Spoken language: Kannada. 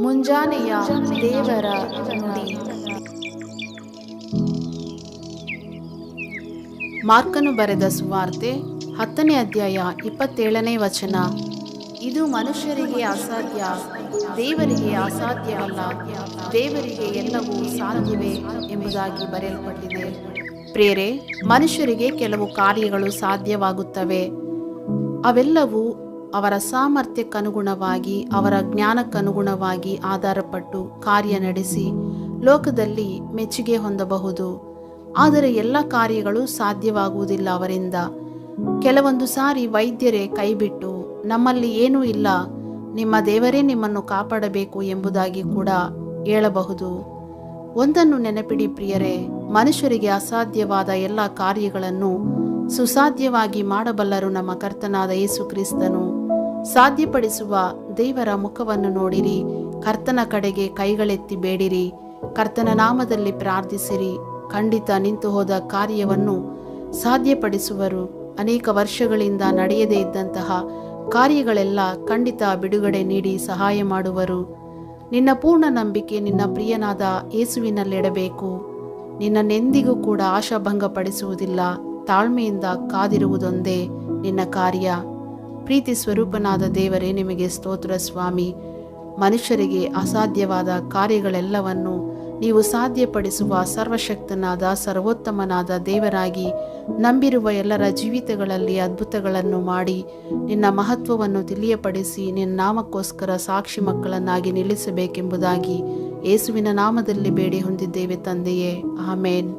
ಮುಂಜಾನೆಯ ದೇವರ ನುಡಿ. ಮಾರ್ಕನು ಬರೆದ ಸುವಾರ್ತೆ ಹತ್ತನೇ ಅಧ್ಯಾಯ ಇಪ್ಪತ್ತೇಳನೇ ವಚನ. ಇದು ಮನುಷ್ಯರಿಗೆ ಅಸಾಧ್ಯ, ದೇವರಿಗೆ ಅಸಾಧ್ಯವಲ್ಲ ದೇವರಿಗೆ ಎಲ್ಲವೂ ಸಾಧ್ಯವೇ ಎಂಬುದಾಗಿ ಬರೆಯಲ್ಪಟ್ಟಿದೆ. ಪ್ರೇರೆ, ಮನುಷ್ಯರಿಗೆ ಕೆಲವು ಕಾರ್ಯಗಳು ಸಾಧ್ಯವಾಗುತ್ತವೆ. ಅವೆಲ್ಲವೂ ಅವರ ಸಾಮರ್ಥ್ಯಕ್ಕನುಗುಣವಾಗಿ, ಅವರ ಜ್ಞಾನಕ್ಕನುಗುಣವಾಗಿ ಆಧಾರಪಟ್ಟು ಕಾರ್ಯ ನಡೆಸಿ ಲೋಕದಲ್ಲಿ ಮೆಚ್ಚುಗೆ ಹೊಂದಬಹುದು. ಆದರೆ ಎಲ್ಲ ಕಾರ್ಯಗಳು ಸಾಧ್ಯವಾಗುವುದಿಲ್ಲ ಅವರಿಂದ. ಕೆಲವೊಂದು ಸಾರಿ ವೈದ್ಯರೇ ಕೈಬಿಟ್ಟು, ನಮ್ಮಲ್ಲಿ ಏನೂ ಇಲ್ಲ, ನಿಮ್ಮ ದೇವರೇ ನಿಮ್ಮನ್ನು ಕಾಪಾಡಬೇಕು ಎಂಬುದಾಗಿ ಕೂಡ ಹೇಳಬಹುದು. ಒಂದನ್ನು ನೆನಪಿಡಿ ಪ್ರಿಯರೇ, ಮನುಷ್ಯರಿಗೆ ಅಸಾಧ್ಯವಾದ ಎಲ್ಲ ಕಾರ್ಯಗಳನ್ನು ಸುಸಾಧ್ಯವಾಗಿ ಮಾಡಬಲ್ಲರು ನಮ್ಮ ಕರ್ತನಾದ ಯೇಸು ಕ್ರಿಸ್ತನು. ಸಾಧ್ಯಪಡಿಸುವ ದೇವರ ಮುಖವನ್ನು ನೋಡಿರಿ, ಕರ್ತನ ಕಡೆಗೆ ಕೈಗಳೆತ್ತಿ ಬೇಡಿರಿ, ಕರ್ತನ ನಾಮದಲ್ಲಿ ಪ್ರಾರ್ಥಿಸಿರಿ. ಖಂಡಿತ ನಿಂತು ಹೋದ ಕಾರ್ಯವನ್ನು ಸಾಧ್ಯಪಡಿಸುವರು. ಅನೇಕ ವರ್ಷಗಳಿಂದ ನಡೆಯದೇ ಇದ್ದಂತಹ ಕಾರ್ಯಗಳೆಲ್ಲ ಖಂಡಿತ ಬಿಡುಗಡೆ ನೀಡಿ ಸಹಾಯ ಮಾಡುವರು. ನಿನ್ನ ಪೂರ್ಣ ನಂಬಿಕೆ ನಿನ್ನ ಪ್ರಿಯನಾದ ಯೇಸುವಿನಲ್ಲಿಡಬೇಕು. ನಿನ್ನನ್ನೆಂದಿಗೂ ಕೂಡ ಆಶಾಭಂಗಪಡಿಸುವುದಿಲ್ಲ, ತಾಳ್ಮೆಯಿಂದ ಕಾದಿರುವುದೊಂದೇ ನಿನ್ನ ಕಾರ್ಯ. ಪ್ರೀತಿ ಸ್ವರೂಪನಾದ ದೇವರೇ, ನಿಮಗೆ ಸ್ತೋತ್ರ ಸ್ವಾಮಿ. ಮನುಷ್ಯರಿಗೆ ಅಸಾಧ್ಯವಾದ ಕಾರ್ಯಗಳೆಲ್ಲವನ್ನು ನೀವು ಸಾಧ್ಯಪಡಿಸುವ ಸರ್ವಶಕ್ತನಾದ, ಸರ್ವೋತ್ತಮನಾದ ದೇವರಾಗಿ ನಂಬಿರುವ ಎಲ್ಲರ ಜೀವಿತಗಳಲ್ಲಿ ಅದ್ಭುತಗಳನ್ನು ಮಾಡಿ ನಿನ್ನ ಮಹತ್ವವನ್ನು ತಿಳಿಯಪಡಿಸಿ ನಿನ್ನ ನಾಮಕ್ಕೋಸ್ಕರ ಸಾಕ್ಷಿ ಮಕ್ಕಳನ್ನಾಗಿ ನಿಲ್ಲಿಸಬೇಕೆಂಬುದಾಗಿ ಯೇಸುವಿನ ನಾಮದಲ್ಲಿ ಬೇಡಿ ಹೊಂದಿದ್ದೇವೆ ತಂದೆಯೇ. ಆಮೇನ್.